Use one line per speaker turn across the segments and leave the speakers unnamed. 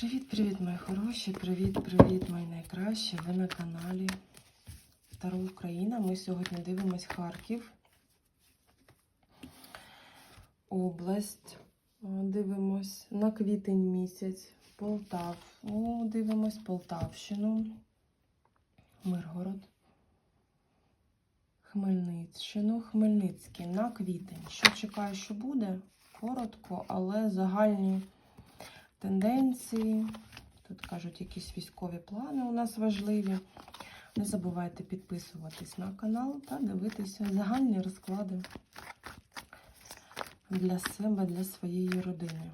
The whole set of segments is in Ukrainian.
Привіт-привіт, мої хороші! Привіт-привіт, мої найкращі! Ви на каналі Таро Україна. Ми сьогодні дивимось Харків. Область. Дивимось на квітень місяць. Полтав. О, Дивимось Полтавщину. Миргород. Хмельниччину, Хмельницький на квітень. Що чекаю, що буде? Коротко, але загальні тенденції. Тут кажуть, якісь військові плани у нас важливі. Не забувайте підписуватись на канал та дивитися загальні розклади для себе, для своєї родини.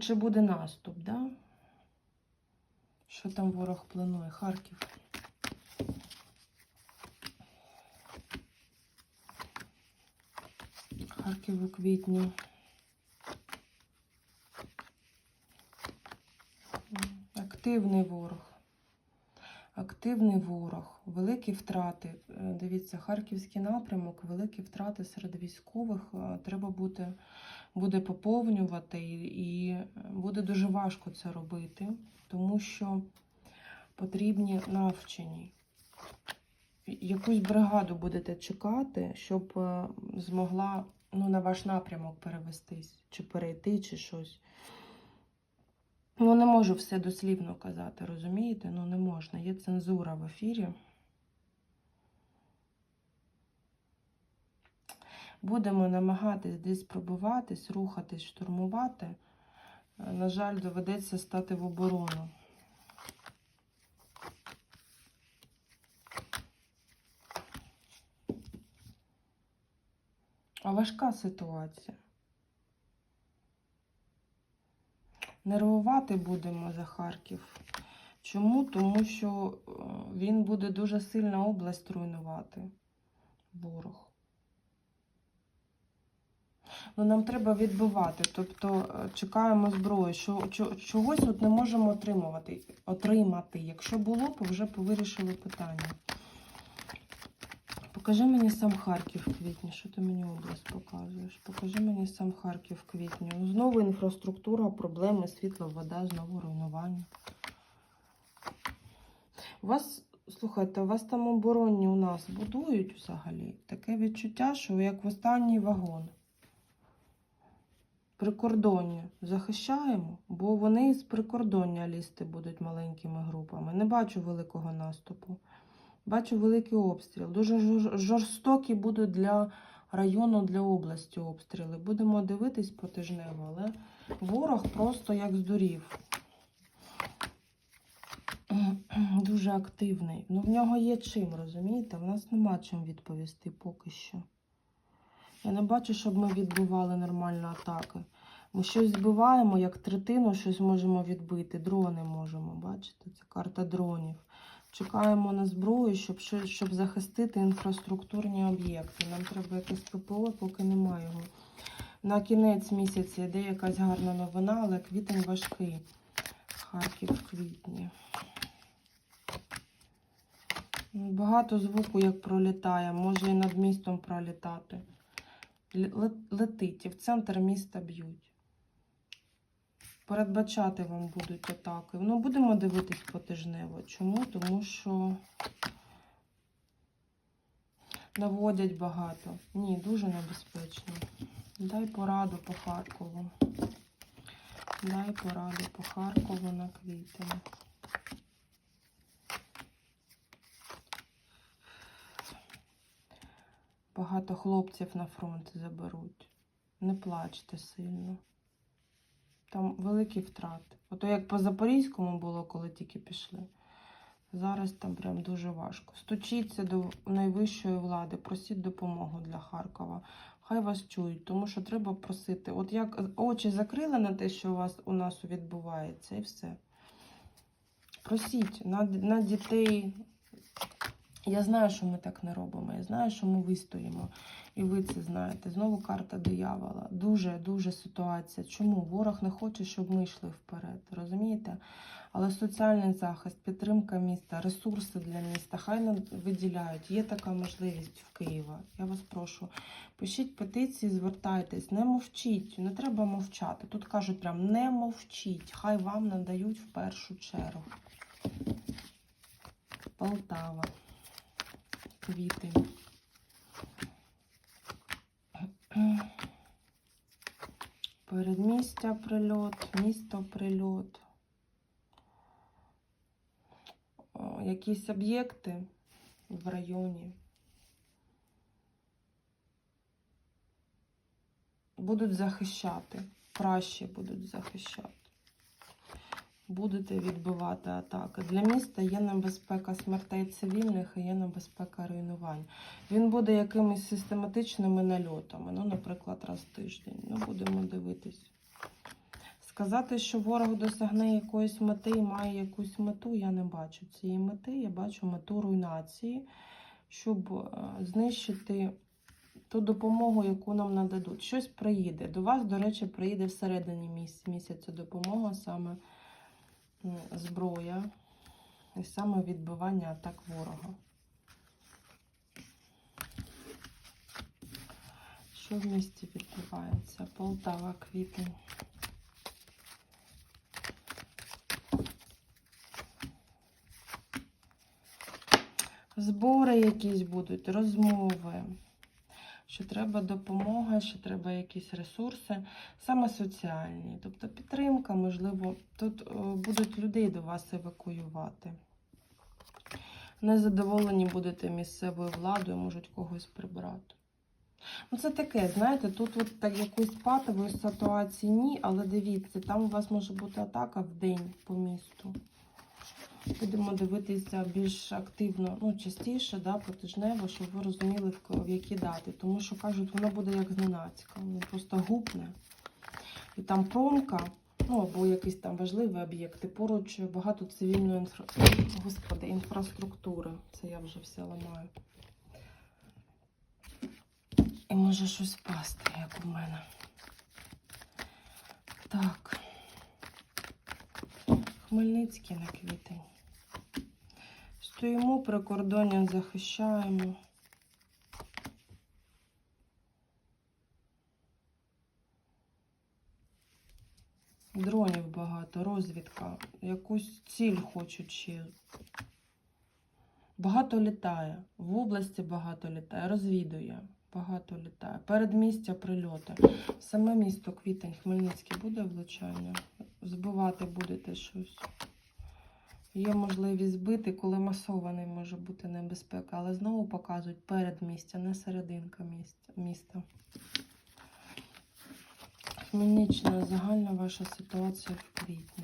Чи буде наступ, да? Що там ворог планує? Харків. Харків у квітні. Активний ворог. Активний ворог, великі втрати. Е, Дивіться, харківський напрямок, великі втрати серед військових. Е, Треба буде, буде поповнювати, і, і буде дуже важко це робити, тому що потрібні навчені. Якусь бригаду будете чекати, щоб е, змогла ну, на ваш напрямок перевестись, чи перейти, чи щось. Ну, не можу все дослівно казати, розумієте? Ну, не можна. Є цензура в ефірі. Будемо намагатись десь пробиватись, рухатись, штурмувати. Е, На жаль, доведеться стати в оборону. А важка ситуація. Нервувати будемо за Харків. Чому? Тому що е, він буде дуже сильно область руйнувати. Ворог. Ну, нам треба відбивати. Тобто е, чекаємо зброю. Що, чогось от не можемо отримувати, отримати. Якщо було б, вже повирішили питання. Покажи мені сам Харків в квітні. Що ти мені область показуєш? Покажи мені сам Харків в квітні. Ну, Знову інфраструктура, проблеми, світло, вода, знову руйнування. У вас, слухайте, у вас там оборонні у нас будують взагалі. Таке відчуття, що як в останній вагон. Прикордоння захищаємо, бо вони з прикордоння лізти будуть маленькими групами. Не бачу великого наступу. Бачу великий обстріл. Дуже жор- жорстокі будуть для району, для області обстріли. Будемо дивитись потижнево, але ворог просто як здурів. Дуже активний. Ну, в нього є чим, розумієте? В нас нема чим відповісти поки що. Я не бачу, щоб ми відбивали нормально атаки. Ми щось збиваємо, як третину, щось можемо відбити. Дрони можемо, бачите? Це карта дронів. Чекаємо на зброю, щоб, щоб захистити інфраструктурні об'єкти. Нам треба якесь ППО, поки немає його. На кінець місяця йде якась гарна новина, але квітень важкий. Харків в квітні. Багато звуку, як пролітає, може і над містом пролітати. Летить і в центр міста б'ють. Передбачати вам будуть атаки. Ну, будемо дивитись потижнево. Чому? Тому що наводять багато. Ні, дуже небезпечно. Дай пораду по Харкову. Дай пораду по Харкову на квітень. Багато хлопців на фронт заберуть. Не плачте сильно. Там великі втрати. Ото як по Запорізькому було, коли тільки пішли. Зараз там прям дуже важко. Стучіться до найвищої влади, просіть допомогу для Харкова. Хай вас чують, тому що треба просити. От як очі закрили на те, що у вас у нас відбувається, і все. Просіть на, на дітей, Я знаю, що ми так не робимо. Я знаю, що ми вистоїмо. І ви це знаєте. Знову карта диявола. Дуже, дуже ситуація. Чому? Ворог не хоче, щоб ми йшли вперед. Розумієте? Але соціальний захист, підтримка міста, ресурси для міста, хай нам виділяють. Є така можливість в Києва. Я вас прошу. Пишіть петиції, звертайтесь, не мовчіть, не треба мовчати. Тут кажуть прям не мовчіть, хай вам надають в першу чергу. Полтава. Квіти. Передмістя прильот, місто прильот. Якісь об'єкти в районі. Будуть захищати. Пращі будуть захищати. Будете відбивати атаки. Для міста є небезпека смертей цивільних і є небезпека руйнувань. Він буде якимись систематичними нальотами, ну, наприклад, раз в тиждень. Ну, будемо дивитись. Сказати, що ворог досягне якоїсь мети і має якусь мету, я не бачу цієї мети. Я бачу мету руйнації, щоб е, знищити ту допомогу, яку нам нададуть. Щось приїде. До вас, до речі, приїде всередині місяця допомога, саме зброя і саме відбивання атак ворога. Що в місті відбувається? Полтава, квітень. Збори якісь будуть, розмови, що треба допомога, що треба якісь ресурси, саме соціальні. Тобто підтримка, можливо, тут е, будуть людей до вас евакуювати. Незадоволені будете місцевою владою, можуть когось прибрати. Ну, це таке, знаєте, тут от так якоїсь патової ситуації ні, але дивіться, там у вас може бути атака в день по місту. Будемо дивитися більш активно, ну, частіше, да, потижнево, щоб ви розуміли, в, які дати. Тому що кажуть, воно буде як зненацька, воно просто гупне. І там промка, ну або якийсь там важливий об'єкт, і поруч багато цивільної інфра... Господи, інфраструктури. Це я вже все ламаю. І може щось впасти, як у мене. Так. Хмельницький на квітень. Стоїмо при кордоні, захищаємо. Дронів багато, розвідка. Якусь ціль хочуть ще. Багато літає. В області багато літає, розвідує. Багато літає. Передмістя прильоти. Саме місто Квітень, Хмельницький буде влучання. Збивати будете щось. Є можливість збити, коли масований може бути небезпека, але знову показують передмістя, не серединка міста. міста. Загальна ваша ситуація в квітні.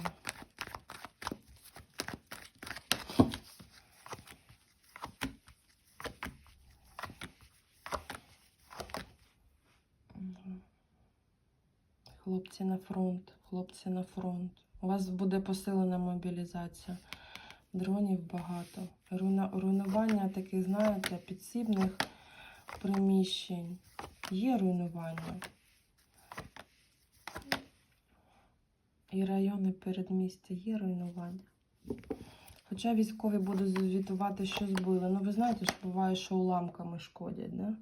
Хлопці на фронт, хлопці на фронт. У вас буде посилена мобілізація. Дронів багато. Руйна- Руйнування таких, знаєте, підсібних приміщень. Є руйнування. І райони передмістя є руйнування. Хоча військові будуть звітувати, що збили. Ну, ви знаєте, що буває, що уламками шкодять, да?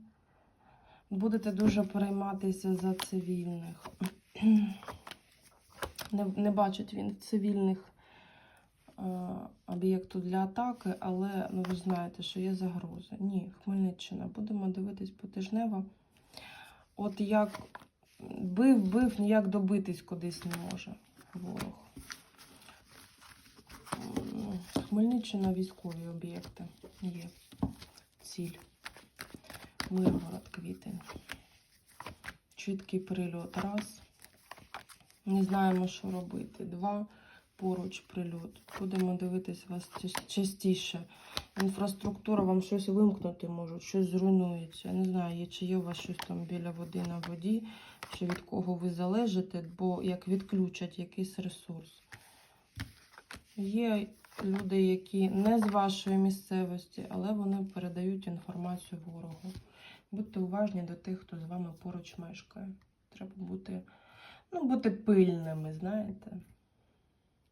Будете дуже перейматися за цивільних. Не, не бачить він цивільних е, об'єкту для атаки, але ну, ви знаєте, що є загрози. Ні, Хмельниччина. Будемо дивитись потижнево. От як бив, бив, ніяк добитись кудись не може ворог. Хмельниччина військові об'єкти є. Ціль. Миргород, квітень. Чіткий прильот. Раз. Не знаємо, що робити. Два. Поруч прильот. Будемо дивитись вас частіше. Інфраструктура вам щось вимкнути можуть, щось зруйнується. Не знаю, чи є у вас щось там біля води на воді, чи від кого ви залежите, бо як відключать якийсь ресурс. Є люди, які не з вашої місцевості, але вони передають інформацію ворогу. Будьте уважні до тих, хто з вами поруч мешкає. Треба бути, ну, бути пильними, знаєте.